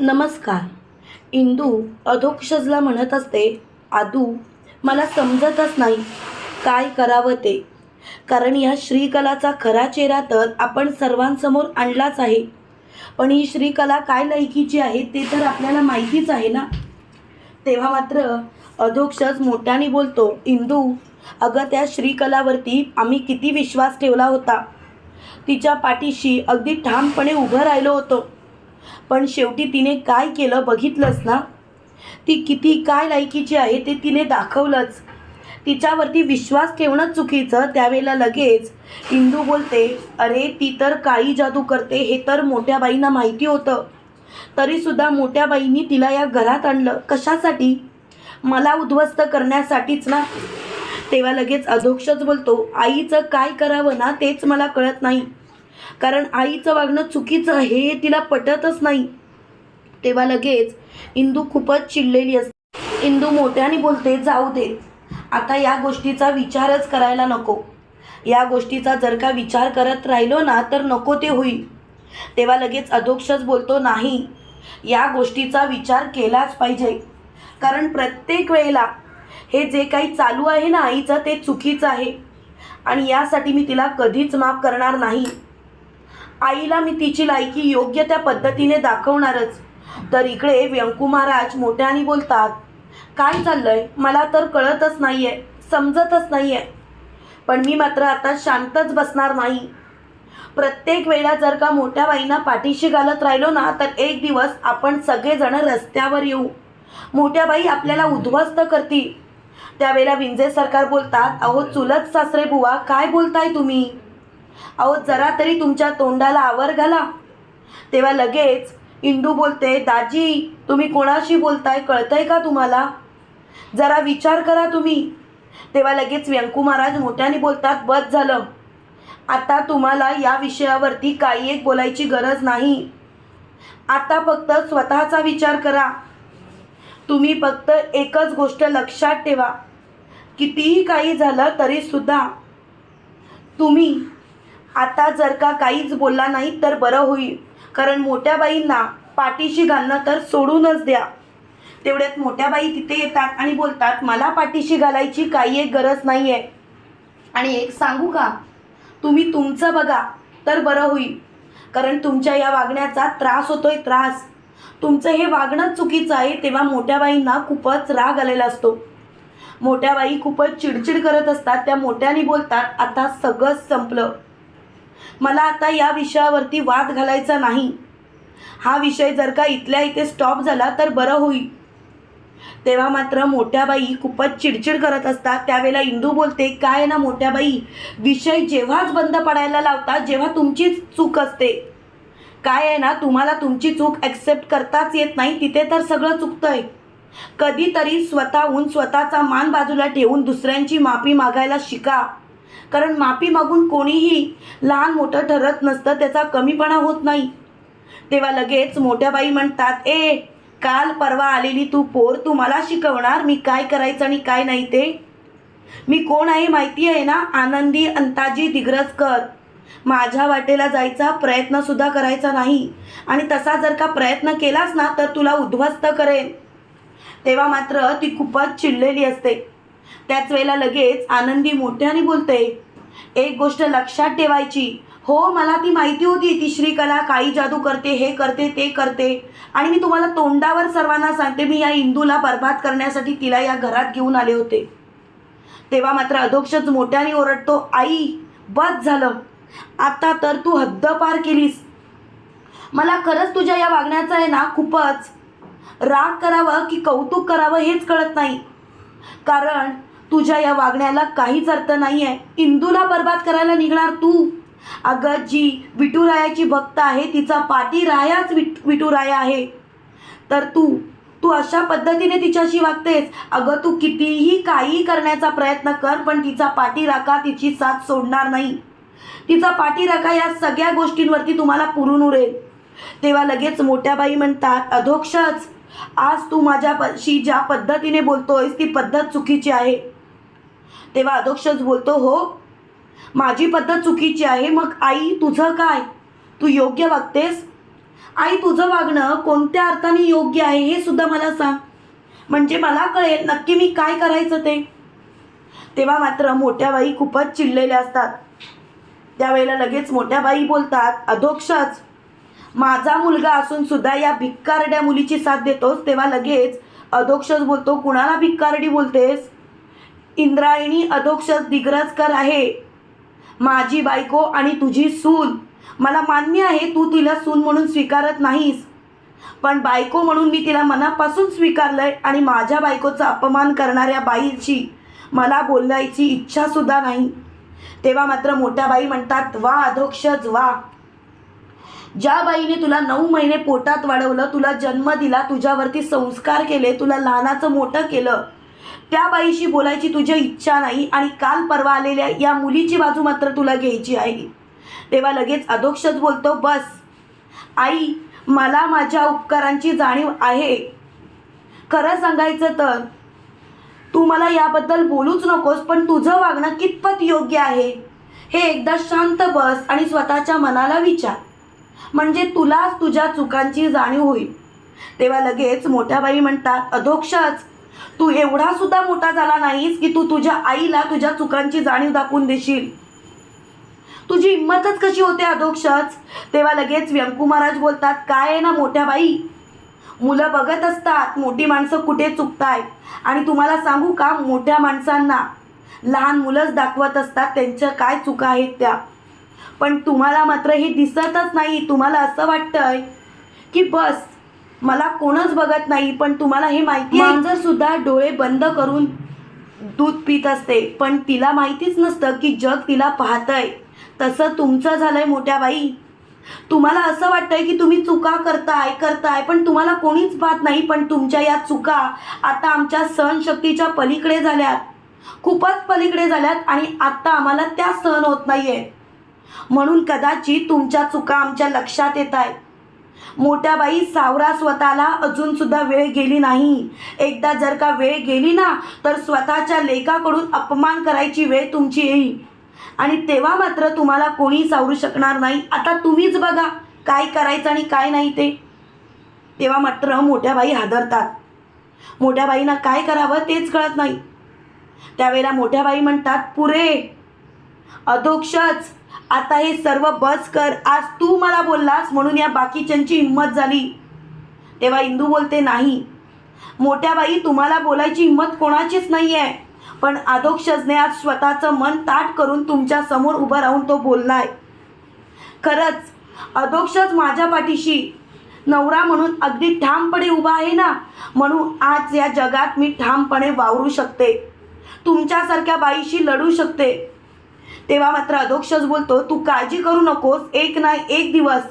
नमस्कार. इंदू अधोक्षजला म्हणत असते आदू मला समजतच नाही. काय करावं ते? कारण या श्रीकलाचा खरा चेहरा तर आपण सर्वांसमोर आणलाच आहे. पण ही श्रीकला काय लायकीची आहे ते तर आपल्याला माहितीच आहे ना? तेव्हा मात्र अधोक्षज मोठ्याने बोलतो इंदू अगं त्या श्रीकलावरती आम्ही किती विश्वास ठेवला होता. तिच्या पाठीशी अगदी ठामपणे उभं राहिलो होतो. पण शेवटी तिने काय केलं बघितलंच ना? ती किती काय लायकीची आहे ते तिने दाखवलंच. तिच्यावरती विश्वास ठेवणं चुकीचं त्यावेळेला लगेच इंदू बोलते अरे ती तर काळी जादू करते हे तर मोठ्या बाईंना माहिती होतं. तरीसुद्धा मोठ्या बाईंनी तिला या घरात आणलं. कशासाठी? मला उद्ध्वस्त करण्यासाठीच ना? तेव्हा लगेच अधोक्षच बोलतो आईचं काय करावं ना तेच मला कळत नाही. कारण आईचं वागणं चुकीचं हे तिला पटतच नाही. तेव्हा लगेच इंदू खूपच चिडलेली असते. इंदू मोठ्याने बोलते जाऊ दे. आता या गोष्टीचा विचारच करायला नको. या गोष्टीचा जर का विचार करत राहिलो ना तर नको ते होईल. तेव्हा लगेच अधोक्षच बोलतो नाही. या गोष्टीचा विचार केलाच पाहिजे. कारण प्रत्येक वेळेला हे जे काही चालू आहे ना आईचं ते चुकीचं आहे. आणि यासाठी मी तिला कधीच माफ करणार नाही. आईला मी तिची लायकी योग्य त्या पद्धतीने दाखवणारच. तर इकडे व्यंकू महाराज मोठ्याने बोलतात काय चाललंय? मला तर कळतच नाहीये समजतच नाहीये. पण मी मात्र आता शांतच बसणार नाही. प्रत्येक वेळा जर का मोठ्या बाईंना पाठीशी घालत राहिलो ना तर एक दिवस आपण सगळेजण रस्त्यावर येऊ. मोठ्या बाई आपल्याला उद्ध्वस्त करतील. त्यावेळेला विंजे सरकार बोलतात अहो चुलत सासरे बुवा काय बोलताय तुम्ही? अहो जरा तरी तुमच्या तोंडाला आवर घाला. तेव्हा लगेच इंदू बोलते दाजी तुम्ही कोणाशी बोलताय? कळतंय का तुम्हाला? जरा विचार करा तुम्ही. तेव्हा लगेच व्यंकू महाराज मोठ्याने बोलतात बस झालं. आता तुम्हाला या विषयावरती काही एक बोलायची गरज नाही. आता फक्त स्वतःचा विचार करा. तुम्ही फक्त एकच गोष्ट लक्षात ठेवा. कितीही काही झालं तरीसुद्धा तुम्ही आता जर का काहीच बोलला नाही तर बरं होईल. कारण मोठ्या बाईंना पाठीशी घालणं तर सोडूनच द्या. तेवढ्यात मोठ्या बाई तिथे येतात आणि बोलतात मला पाठीशी घालायची काही एक गरज नाही आहे आणि एक सांगू का? तुम्ही तुमचं बघा तर बरं होईल. कारण तुमच्या या वागण्याचा त्रास होतोय त्रास. तुमचं हे वागणं चुकीचं आहे तेव्हा मोठ्या बाईंना खूपच राग आलेला असतो. मोठ्या बाई खूपच चिडचिड करत असतात त्या मोठ्याने बोलतात आता सगळंच संपलं. मला आता या विषयावरती वाद घालायचा नाही. हा विषय जर का इथल्या इथे स्टॉप झाला तर बरं होईल. तेव्हा मात्र मोठ्या बाई खूपच चिडचिड करत असतात. त्यावेळेला इंदू बोलते काय ना मोठ्या बाई विषय जेव्हाच बंद पडायला लावतात जेव्हा तुमचीच चूक असते. काय आहे ना तुम्हाला तुमची चूक ॲक्सेप्ट करताच येत नाही तिथे तर सगळं चुकतंय. कधीतरी स्वतःहून स्वतःचा मान बाजूला ठेवून दुसऱ्यांची माफी मागायला शिका. कारण माफी मागून कोणीही लहान मोठं ठरत नसतं त्याचा कमीपणा होत नाही. तेव्हा लगेच मोठ्या बाई म्हणतात ए काल परवा आलेली तू पोर तू मला शिकवणार मी काय करायचं आणि काय नाही ते? मी कोण आहे माहिती आहे ना? आनंदी अंताजी दिग्रजकर माझ्या वाटेला जायचा प्रयत्नसुद्धा करायचा नाही. आणि तसा जर का प्रयत्न केलास ना तर तुला उद्ध्वस्त करेन. तेव्हा मात्र ती खूपच चिडलेली असते. त्याच वेळेला लगेच आनंदी मोठ्याने बोलते एक गोष्ट लक्षात ठेवायची. हो मला ती माहिती होती ती श्रीकला काळी जादू करते हे करते ते करते. आणि मी तुम्हाला तोंडावर सर्वांना सांगते मी या इंदूला बर्बाद करण्यासाठी तिला या घरात घेऊन आले होते. तेव्हा मात्र अधोक्षच मोठ्याने ओरडतो आई बस झालं. आता तर तू हद्द पार केलीस. मला खरंच तुझ्या या वागण्याचं आहे ना खूपच. राग करावं की कौतुक करावं हेच कळत नाही. कारण तुझ्या या वागण्याला काहीच अर्थ नाही आहे इंदूला बर्बाद करायला निघणार तू. अगं जी विठुरायाची भक्त आहे तिचा पाठी रायाच विट विठुराया आहे. तर तू तू अशा पद्धतीने तिच्याशी वागतेस. अगं तू कितीही काही करण्याचा प्रयत्न कर पण तिचा पाठीराखा तिची साथ सोडणार नाही. तिचा पाठीराखा या सगळ्या गोष्टींवरती तुम्हाला पुरून उरेल. तेव्हा लगेच मोठ्या बाई म्हणतात अधोक्षच आज तू माझ्याशी ज्या पद्धतीने बोलतोयस ती पद्धत चुकीची आहे. तेव्हा अधोक्षच बोलतो हो माझी पद्धत चुकीची आहे. मग आई तुझं काय? तू योग्य वागतेस? आई तुझं वागणं कोणत्या अर्थाने योग्य आहे हे सुद्धा मला सांग. म्हणजे मला कळेल नक्की मी काय करायचं ते. तेव्हा मात्र मोठ्या बाई खूपच चिडलेल्या असतात. त्यावेळेला लगेच मोठ्या बाई बोलतात अधोक्षच माझा मुलगा असून सुद्धा या भिक्कारड्या मुलीची साथ देतोस तेव्हा लगेच अधोक्षच बोलतो. कुणाला भिक्कारडी बोलतेस? इंद्रायणी अधोक्षज दिग्रजकर आहे. माझी बायको आणि तुझी सून. मला मान्य आहे तू तिला सून म्हणून स्वीकारत नाहीस. पण बायको म्हणून मी तिला मनापासून स्वीकारलंय आणि माझ्या बायकोचा अपमान करणाऱ्या बाईची मला बोलायची इच्छा सुद्धा नाही. तेव्हा मात्र मोठ्या बाई म्हणतात वा अधोक्षज वा. ज्या बाईने तुला नऊ महिने पोटात वाढवलं तुला जन्म दिला तुझ्यावरती संस्कार केले तुला लहानाचं मोठं केलं त्या बाईशी बोलायची तुझी इच्छा नाही आणि काल परवा आलेल्या या मुलीची बाजू मात्र तुला घ्यायची आहे. तेव्हा लगेच अधोक्षच बोलतो बस आई मला माझ्या उपकारांची जाणीव आहे. खरं सांगायचं तर तू मला याबद्दल बोलूच नकोस पण तुझं वागणं कितपत योग्य आहे? हे एकदा शांत बस आणि स्वतःच्या मनाला विचार. म्हणजे तुलाच तुझ्या चुकांची जाणीव होईल. तेव्हा लगेच मोठ्या बाई म्हणतात अधोक्षच तू एवढा सुद्धा मोठा झाला नाहीस की तू तुझ्या आईला तुझ्या चुकांची जाणीव दाखवून देशील. तुझी हिंमतच कशी होते अधोक्षच? तेव्हा लगेच व्यंकू महाराज बोलतात काय आहे ना मोठ्या बाई? मुलं बघत असतात मोठी माणसं कुठे चुकताय? आणि तुम्हाला सांगू का मोठ्या माणसांना? लहान मुलंच दाखवत असतात त्यांच्या काय चुका आहेत त्या? पण तुम्हाला मात्र हे दिसतच नाही. तुम्हाला असं वाटतंय की बस मला कोणच बघत नाही पण तुम्हाला हे माहिती मांजर सुद्धा डोळे बंद करून दूध पित असते पण तिला माहितीच नसतं की जग तिला पाहतंय. तसं तुमचं झालंय मोठ्या बाई. तुम्हाला असं वाटतंय की तुम्ही चुका करताय करताय पण तुम्हाला कोणीच पाहत नाही पण तुमच्या या चुका आता आमच्या सहनशक्तीच्या पलीकडे झाल्यात. खूपच पलीकडे झाल्यात आणि आता आम्हाला त्या सहन होत नाहीये. म्हणून कदाचित तुमच्या चुका आमच्या लक्षात येत आहेत. मोठ्या बाई सावरा स्वतःला अजून सुद्धा वेळ गेली नाही. एकदा जर का वेळ गेली ना तर स्वतःच्या लेखाकडून अपमान करायची वेळ तुमची येईल. आणि तेव्हा मात्र तुम्हाला कोणी सावरू शकणार नाही. आता तुम्हीच बघा काय करायचं आणि काय नाही ते. तेव्हा मात्र मोठ्या बाई हादरतात. मोठ्या बाईंना काय करावं तेच कळत नाही. त्यावेळेला मोठ्या बाई म्हणतात पुरे अधोक्षच आता हे सर्व बस कर. आज तू मला बोललास म्हणून या बाकीच्यांची हिंमत झाली. तेव्हा इंदू बोलते नाही. मोठ्या बाई तुम्हाला बोलायची हिंमत कोणाचीच नाही आहे पण आदोक्षजने आज स्वतःचं मन ताट करून तुमच्यासमोर उभं राहून तो बोललाय. खरंच अधोक्षज माझ्या पाठीशी. नवरा म्हणून अगदी ठामपणे उभा आहे ना म्हणून आज या जगात मी ठामपणे वावरू शकते. तुमच्यासारख्या बाईशी लढू शकते. तेव्हा मात्र अधोक्षच बोलतो तू काळजी करू नकोस एक ना एक दिवस.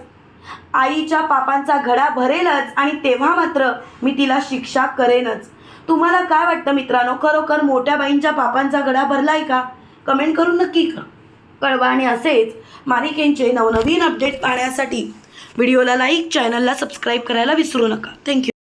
आईच्या पापांचा घडा भरेलच आणि तेव्हा मात्र मी तिला शिक्षा करेनच. तुम्हाला काय वाटतं मित्रांनो? खरोखर मोठ्या बाईंच्या पापांचा घडा भरलाय का? कमेंट करून नक्की क- कळवा आणि असेच मालिकेंचे नवनवीन अपडेट पाहण्यासाठी व्हिडिओला लाईक चॅनलला सबस्क्राईब करायला विसरू नका. थँक्यू.